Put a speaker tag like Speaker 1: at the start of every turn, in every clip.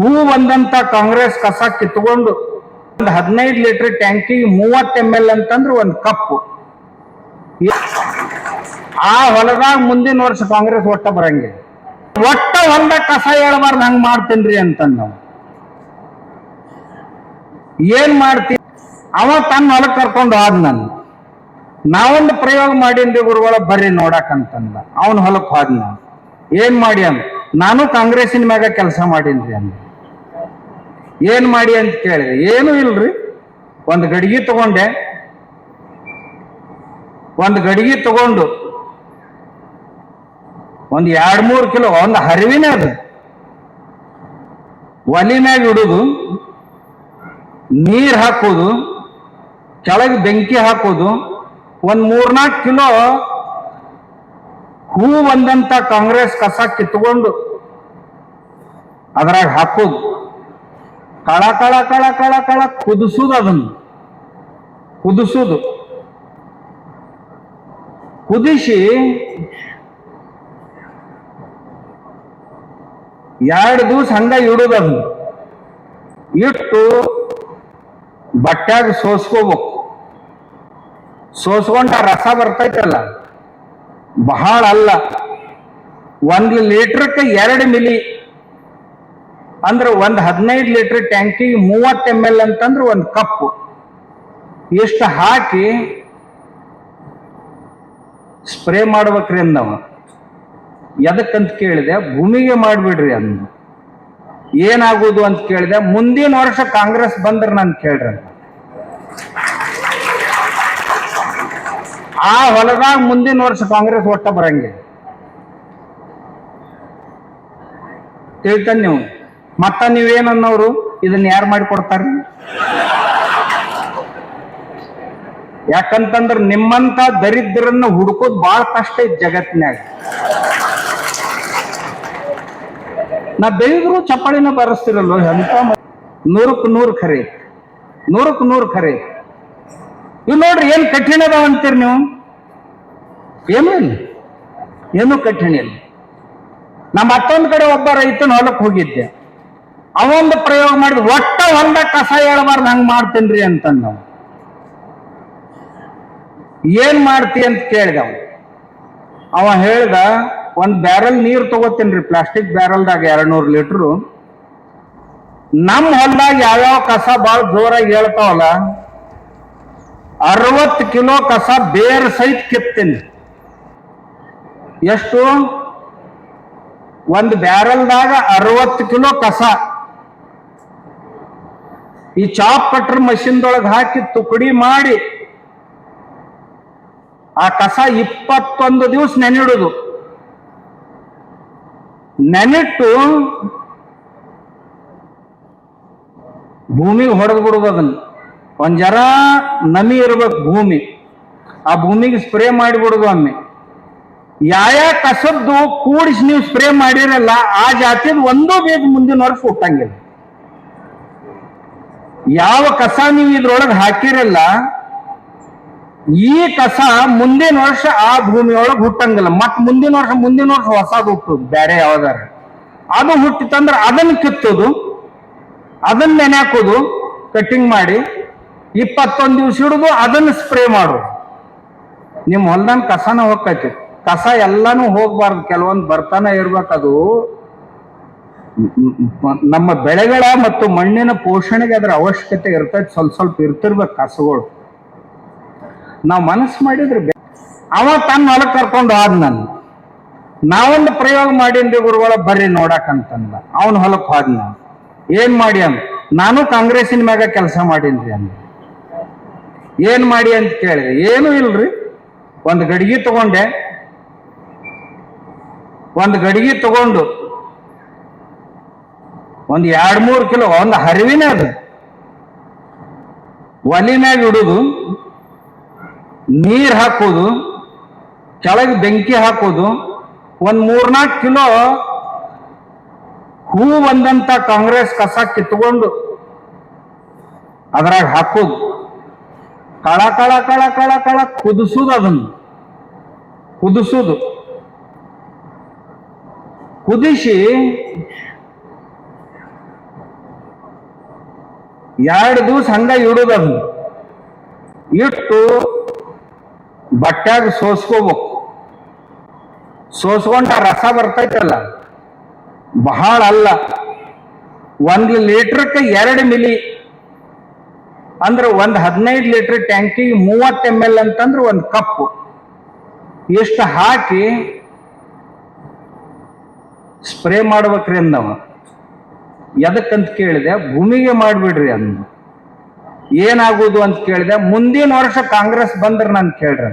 Speaker 1: ಹೂ ಬಂದಂತ ಕಾಂಗ್ರೆಸ್ ಕಸ ಕಿತ್ಕೊಂಡು ಒಂದು ಹದಿನೈದು ಲೀಟರ್ ಟ್ಯಾಂಕಿಗೆ ಮೂವತ್ತು ಎಂ ಎಲ್ ಅಂತಂದ್ರೆ ಒಂದು ಕಪ್ ಆ ಹೊಲದಾಗ ಮುಂದಿನ ವರ್ಷ ಕಾಂಗ್ರೆಸ್ ಒಟ್ಟ ಬರಂಗಿಲ್ಲ ಒಟ್ಟ ಒಂದ ಕಸ ಹೇಳ್ಬಾರ್ದು ಹಂಗ್ ಮಾಡ್ತೇನ್ರಿ ಅಂತಂದ್ ನಾವು ಏನ್ ಮಾಡ್ತೀನಿ ಅವ ತನ್ನ ಹೊಲಕ್ಕೆ ಕರ್ಕೊಂಡು ಹೋದ್ ನಾನು. ನಾವೊಂದು ಪ್ರಯೋಗ ಮಾಡೀನ್ರಿ ಗುರುಗಳ, ಬರ್ರಿ ನೋಡಕ್ ಅಂತಂದ ಅವನ ಹೊಲಕ್ಕೆ ಹೋದ್ ನಾನು. ಏನ್ ಮಾಡಿ ಅಂದ? ನಾನು ಕಾಂಗ್ರೆಸ್ಸಿನ ಮ್ಯಾಗ ಕೆಲಸ ಮಾಡೀನ್ರಿ ಅಂದ. ಏನ್ ಮಾಡಿ ಅಂತ ಕೇಳಿದೆ. ಏನು ಇಲ್ರಿ. ಒಂದು ಗಡಿಗೆ ತಗೊಂಡೆ. ಒಂದು ಗಡಿಗೆ ತಗೊಂಡು. ಒಂದು ಎರಡು ಮೂರು ಕಿಲೋ, ಒಂದು ಹರಿವಿನ ಅದು. ಒಲಿ ಮ್ಯಾಗ ಇಡುದು. ನೀರು ಹಾಕೋದು. ಕೆಳಗೆ ಬೆಂಕಿ ಹಾಕೋದು. ಒಂದ್ ಮೂರ್ನಾಲ್ಕು ಕಿಲೋ ಹೂ ಬಂದಂತ ಕಾಂಗ್ರೆಸ್ ಕಸ ಕಿತ್ಕೊಂಡು ಅದ್ರಾಗ ಹಾಕೋದು. ಕಳ ಕಳ ಕಳ ಕಳ ಕಳ ಕುದಿಸುದು ಅದನ್ನು. ಕುದಿಸುದು. ಕುದಿಸಿ ಎರಡು ದಿವಸ ಹಂಗ ಇಡುದು ಅದನ್ನು. ಇಟ್ಟು ಬಟ್ಟ್ಯಾಗ ಸೋಸ್ಕೋಬೇಕು. ಸೋಸ್ಕೊಂಡ ರಸ ಬರ್ತೈತಲ್ಲ, ಬಹಳ ಅಲ್ಲ. ಒಂದು ಲೀಟ್ರಕ್ಕೆ ಎರಡು ಮಿಲಿ ಅಂದ್ರೆ ಒಂದು ಹದಿನೈದು ಲೀಟರ್ ಟ್ಯಾಂಕಿಗೆ ಮೂವತ್ತು ಎಂ ಎಲ್ ಅಂತಂದ್ರೆ ಒಂದು ಕಪ್ಪು. ಇಷ್ಟು ಹಾಕಿ ಸ್ಪ್ರೇ ಮಾಡ್ಬೇಕ್ರಿ ಅಂದವ. ಎದಕ್ಕಂತ ಕೇಳಿದೆ, ಭೂಮಿಗೆ ಮಾಡ್ಬಿಡ್ರಿ ಅಂದ ಏನಾಗೋದು ಅಂತ ಕೇಳಿದೆ, ಮುಂದಿನ ವರ್ಷ ಕಾಂಗ್ರೆಸ್ ಬಂದ್ರೆ ನಾನು ಕೇಳ್ರಿ ಆ ಹೊಲದಾಗ ಮುಂದಿನ ವರ್ಷ ಕಾಂಗ್ರೆಸ್ ಒಟ್ಟ ಬರಂಗಿಲ್ಲ ತಿಳ್ತಾನೆ ನೀವು. ಮತ್ತ ನೀವೇನನ್ನೋರು ಇದನ್ನ ಯಾರು ಮಾಡಿಕೊಡ್ತಾರ ಯಾಕಂತಂದ್ರ ನಿಮ್ಮಂತ ದರಿದ್ರನ್ನ ಹುಡುಕೋದ್ ಬಹಳ ಕಷ್ಟ ಐತಿ ಜಗತ್ನ್ಯಾಗ. ನಾ ಬೆಳೆದ್ರು ಚಪ್ಪಾಳಿನ ಬರಸ್ತಿರಲ್ವ, ಎಂತ ನೂರಕ್ ನೂರು ಖರೆ ನೂರಕ್ಕೆ ನೂರು ಖರೆ ಇವ್ ನೋಡ್ರಿ, ಏನ್ ಕಠಿಣ ಅದಾವ ಅಂತೀರಿ ನೀವು? ಏನೂ ಏನು ಕಠಿಣ ಇಲ್ಲ. ನಾ ಮತ್ತೊಂದು ಕಡೆ ಒಬ್ಬ ರೈತನ ಹೊಲಕ್ಕೆ ಹೋಗಿದ್ದೆ. ಅವೊಂದು ಪ್ರಯೋಗ ಮಾಡಿದ ಒಟ್ಟ ಒಂದ ಕಸ ಹೇಳಬಾರ್ದು, ಹಂಗ್ ಮಾಡ್ತೇನ್ರಿ ಅಂತಂದ ಏನ್ ಮಾಡ್ತಿ ಅಂತ ಕೇಳಿದ ಅವ ಹೇಳ್ದ, ಒಂದ್ ಬ್ಯಾರಲ್ ನೀರ್ ತಗೋತೀನ್ರಿ ಪ್ಲಾಸ್ಟಿಕ್ ಬ್ಯಾರಲ್ದಾಗ ಎರಡ್ ನೂರು ಲೀಟ್ರು. ನಮ್ ಹೊಲ್ದಾಗ ಯಾವ್ಯಾವ ಕಸ ಬಹಳ ಜೋರಾಗಿ ಹೇಳ್ತಾವಲ್ಲ, ಅರವತ್ತು ಕಿಲೋ ಕಸ ಬೇರ್ ಸಹಿತ ಕಿತ್ತೀನಿ ಎಷ್ಟು? ಒಂದು ಬ್ಯಾರಲ್ದಾಗ ಅರವತ್ತು ಕಿಲೋ ಕಸ. ಈ ಚಾಪ್ ಕಟ್ರ್ ಮಷಿನ್ದೊಳಗೆ ಹಾಕಿ ತುಕಡಿ ಮಾಡಿ ಆ ಕಸ ಇಪ್ಪತ್ತೊಂದು ದಿವಸ ನೆನೆಡುದು. ನೆನೆಟ್ಟು ಭೂಮಿಗೆ ಹೊಡೆದು ಬಿಡುದು ಅದನ್ನ. ಒಂದ್ ಜರ ನಮಿ ಇರ್ಬೇಕು ಭೂಮಿ. ಆ ಭೂಮಿಗೆ ಸ್ಪ್ರೇ ಮಾಡಿಬಿಡುದು ಒಮ್ಮೆ. ಯಾವ ಕಸದ್ದು ಕೂಡಿಸಿ ನೀವು ಸ್ಪ್ರೇ ಮಾಡಿರಲ್ಲ, ಆ ಜಾತಿದ್ ಒಂದೂ ಬೀಜ ಮುಂದಿನ ವರ್ಷ ಹುಟ್ಟಂಗಿಲ್ಲ. ಯಾವ ಕಸ ನೀವು ಇದ್ರೊಳಗೆ ಹಾಕಿರಲ್ಲ, ಈ ಕಸ ಮುಂದಿನ ವರ್ಷ ಆ ಭೂಮಿಯೊಳಗೆ ಹುಟ್ಟಂಗಿಲ್ಲ. ಮತ್ ಮುಂದಿನ ವರ್ಷ ಮುಂದಿನ ವರ್ಷ ಹೊಸದು ಹುಟ್ಟುದು ಬೇರೆ ಯಾವ್ದಾರ. ಅದು ಹುಟ್ಟಿತಂದ್ರೆ ಅದನ್ನ ಕಿತ್ತೋದು, ಅದನ್ನ ನೆನೆ ಕಟ್ಟಿಂಗ್ ಮಾಡಿ, ಇಪ್ಪತ್ತೊಂದು ದಿವಸ ಹಿಡಿದು ಅದನ್ನ ಸ್ಪ್ರೇ ಮಾಡೋದು. ನಿಮ್ಮ ಹೊಲ್ದಂಗ್ ಕಸನ ಹೋಗ್ತೈತಿ. ಕಸ ಎಲ್ಲಾನು ಹೋಗ್ಬಾರ್ದು. ಕೆಲವೊಂದು ಬರ್ತಾನೆ ಇರ್ಬೇಕದು ನಮ್ಮ ಬೆಳೆಗಳ ಮತ್ತು ಮಣ್ಣಿನ ಪೋಷಣೆಗೆ ಅದರ ಅವಶ್ಯಕತೆ ಇರ್ತೈತಿ. ಸ್ವಲ್ಪ ಸ್ವಲ್ಪ ಇರ್ತಿರ್ಬೇಕು ಕಸಗಳು. ನಾವು ಮನಸ್ಸು ಮಾಡಿದ್ರೆ ಅವ ತನ್ನ ಹೊಲಕ್ಕೆ ಕರ್ಕೊಂಡು ಆದ್ ನಾನು ನಾವೊಂದು ಪ್ರಯೋಗ ಮಾಡೀನ್ರಿ ಗುರುಗಳ ಬರ್ರಿ ನೋಡಕ್ ಅಂತಂದ ಅವನ ಹೊಲಕ್ಕೆ ಹೋದ್ ನಾನು. ಏನ್ ಮಾಡಿ ಅಂದ ನಾನು ಕಾಂಗ್ರೆಸ್ಸಿನ ಮ್ಯಾಗ ಕೆಲಸ ಮಾಡಿನ್ರಿ ಅಂದ. ಏನ್ ಮಾಡಿ ಅಂತ ಕೇಳಿದೆ. ಏನು ಇಲ್ರಿ. ಒಂದು ಗಡಿಗೆ ತಗೊಂಡೆ. ಒಂದು ಗಡಿಗೆ ತಗೊಂಡು ಒಂದು ಎರಡ್ ಮೂರು ಕಿಲೋ, ಒಂದು ಹರಿವಿನ ಅದು. ಒಲಿ ಮ್ಯಾಗ ಇಡುದು, ನೀರ್ ಹಾಕೋದು, ಕೆಳಗೆ ಬೆಂಕಿ ಹಾಕೋದು, ಒಂದ್ ಮೂರ್ನಾಲ್ಕು ಕಿಲೋ ಹೂ ಬಂದಂತ ಕಾಂಗ್ರೆಸ್ ಕಸ ಕಿತ್ಕೊಂಡು ಅದ್ರಾಗ ಹಾಕೋದು. ಕಳ ಕಳ ಕಳ ಕಳ ಕಳ ಕುದಿಸುದು ಅದನ್ನ. ಕುದಿಸುದು. ಕುದಿಸಿ ಎರಡು ದಿವಸ ಹಂಗ ಇಡುದು ಅದು ಇಟ್ಟು ಬಟ್ಟ್ಯಾಗ ಸೋಸ್ಕೋಬೇಕು. ಸೋಸ್ಕೊಂಡ ರಸ ಬರ್ತೈತಲ್ಲ, ಬಹಳ ಅಲ್ಲ. ಒಂದು ಲೀಟ್ರಕ್ಕೆ ಎರಡು ಮಿಲಿ. ಅಂದ್ರೆ ಒಂದು ಹದಿನೈದು ಲೀಟರ್ ಟ್ಯಾಂಕಿಗೆ ಮೂವತ್ತು ಎಂ ಎಲ್ ಅಂತಂದ್ರೆ ಒಂದು ಕಪ್ ಇಷ್ಟು ಹಾಕಿ ಸ್ಪ್ರೇ ಮಾಡ್ಬೇಕ್ರಿ ಅಂದವ. ಎದಕ್ಕಂತ ಕೇಳಿದೆ, ಭೂಮಿಗೆ ಮಾಡಿಬಿಡ್ರಿ ಅಂದ. ಏನಾಗುವುದು ಅಂತ ಕೇಳಿದೆ, ಮುಂದಿನ ವರ್ಷ ಕಾಂಗ್ರೆಸ್ ಬಂದ್ರೆ ನಾನು ಕೇಳ್ರಿ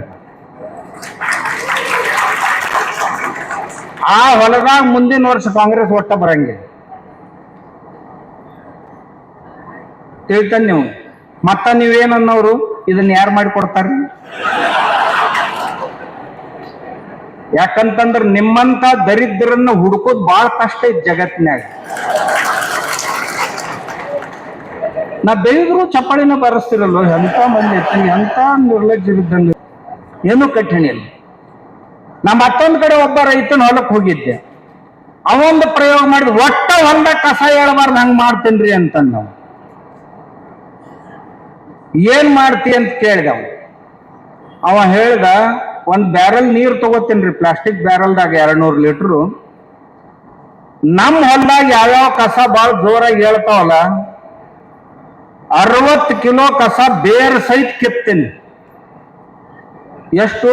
Speaker 1: ಆ ಹೊಲದಾಗ ಮುಂದಿನ ವರ್ಷ ಕಾಂಗ್ರೆಸ್ ಒಟ್ಟ ಬರಂಗಿಲ್ಲ ತಿಳ್ತಾನೆ ನೀವು, ಮತ್ತ ನೀವೇನನ್ನೋರು ಇದನ್ನ ಯಾರು ಮಾಡಿ ಕೊಡ್ತಾರ್ರಿ ಯಾಕಂತಂದ್ರ ನಿಮ್ಮಂತ ದರಿದ್ರನ್ನ ಹುಡುಕೋದ್ ಬಹಳ ಕಷ್ಟ ಐತಿ ಜಗತ್ತಿನ್ಯಾಗ. ನಾ ಬೆಳೆದ್ರು ಚಪ್ಪಾಳಿನ ಬಾರಿಸ್ತಿರಲ್ವ? ಎಂತ ಮಂದಿ ಇರ್ತಾನೆ ಎಂತ ನಿರ್ಲಜ್ಜ ಇದ್ದಂಗೆ ಏನು ಕಠಿಣ ಇಲ್ಲ. ನಾ ಮತ್ತೊಂದು ಕಡೆ ಒಬ್ಬ ರೈತನ ಹೊಲಕ್ಕೆ ಹೋಗಿದ್ದೆ. ಅವೊಂದು ಪ್ರಯೋಗ ಮಾಡಿದ ಒಟ್ಟ ಒಂದ ಕಸ ಹೇಳ್ಬಾರ್ದು ಹಂಗ್ ಮಾಡ್ತೇನ್ರಿ ಅಂತಂದ ನಾವು ಏನ್ ಮಾಡ್ತಿ ಅಂತ ಕೇಳಿದ ಅವ ಅವ ಹೇಳ್ದ, ಒಂದ್ ಬ್ಯಾರಲ್ ನೀರು ತಗೋತೀನ್ರಿ, ಪ್ಲಾಸ್ಟಿಕ್ ಬ್ಯಾರಲ್ದಾಗ ಎರಡ್ ನೂರು ಲೀಟ್ರು. ನಮ್ಮ ಹೊಲ್ದಾಗ ಯಾವ್ಯಾವ ಕಸ ಭಾಳ ಜೋರಾಗಿ ಹೇಳ್ತಾವಲ್ಲ ಅರವತ್ತು ಕಿಲೋ ಕಸ ಬೇರ್ ಸಹಿತ ಕಿತ್ತೀನಿ. ಎಷ್ಟು?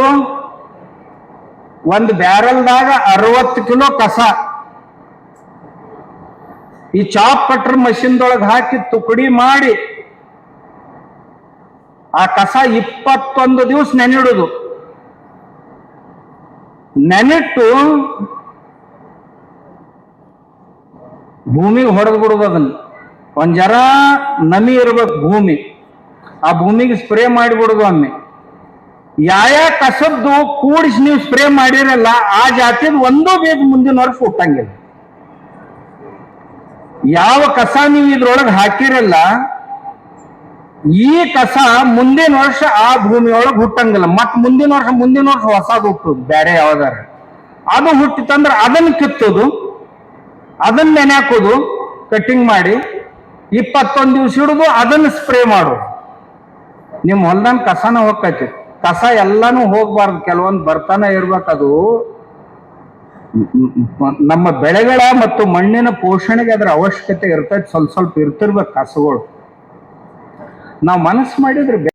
Speaker 1: ಒಂದು ಬ್ಯಾರಲ್ದಾಗ ಅರವತ್ತು ಕಿಲೋ ಕಸ. ಈ ಚಾಪ್ ಕಟ್ರ್ ಮಷಿನ್ದೊಳಗೆ ಹಾಕಿ ತುಕಡಿ ಮಾಡಿ ಆ ಕಸ ಇಪ್ಪತ್ತೊಂದು ದಿವಸ ನೆನಿಡುದು. ನೆನೆಟ್ಟು ಭೂಮಿಗೆ ಹೊಡೆದು ಬಿಡುದು ಅದನ್ನ ಒಂದ್ ಜರ ನಮಿ ಇರ್ಬೇಕು ಭೂಮಿ. ಆ ಭೂಮಿಗೆ ಸ್ಪ್ರೇ ಮಾಡಿಬಿಡುದು ಒಮ್ಮೆ. ಯಾವ ಕಸದ್ದು ಕೂಡಿಸಿ ನೀವು ಸ್ಪ್ರೇ ಮಾಡಿರಲ್ಲ, ಆ ಜಾತಿದ್ ಒಂದೂ ಬೇಗ ಮುಂದಿನ ವರ್ಷ ಹುಟ್ಟಂಗಿಲ್ಲ. ಯಾವ ಕಸ ನೀವು ಇದ್ರೊಳಗೆ ಹಾಕಿರಲ್ಲ, ಈ ಕಸ ಮುಂದಿನ ವರ್ಷ ಆ ಭೂಮಿಯೊಳಗೆ ಹುಟ್ಟಂಗಿಲ್ಲ. ಮತ್ ಮುಂದಿನ ವರ್ಷ ಮುಂದಿನ ವರ್ಷ ಹೊಸದು ಹುಟ್ಟುದು ಬೇರೆ ಯಾವ್ದಾರ. ಅದು ಹುಟ್ಟಿತಂದ್ರೆ ಅದನ್ನ ಕಿತ್ತೋದು ಅದನ್ನ ನೆನೆ ಹಾಕೋದು ಕಟ್ಟಿಂಗ್ ಮಾಡಿ. ಇಪ್ಪತ್ತೊಂದು ದಿವ್ಸ ಹಿಡಿದು ಅದನ್ನ ಸ್ಪ್ರೇ ಮಾಡು. ನಿಮ್ಮ ಹೊಲ್ದಾಗ ಕಸನ ಹೋಗ್ತೈತಿ ಕಸ ಎಲ್ಲಾನು ಹೋಗ್ಬಾರ್ದು. ಕೆಲವೊಂದು ಬರ್ತಾನೆ ಇರ್ಬೇಕದು ನಮ್ಮ ಬೆಳೆಗಳ ಮತ್ತು ಮಣ್ಣಿನ ಪೋಷಣೆಗೆ ಅದರ ಅವಶ್ಯಕತೆ ಇರ್ತೈತಿ. ಸ್ವಲ್ಪ ಸ್ವಲ್ಪ ಇರ್ತಿರ್ಬೇಕು ಕಸಗಳು. ನಾವು ಮನಸ್ಸು ಮಾಡಿದ್ರೆ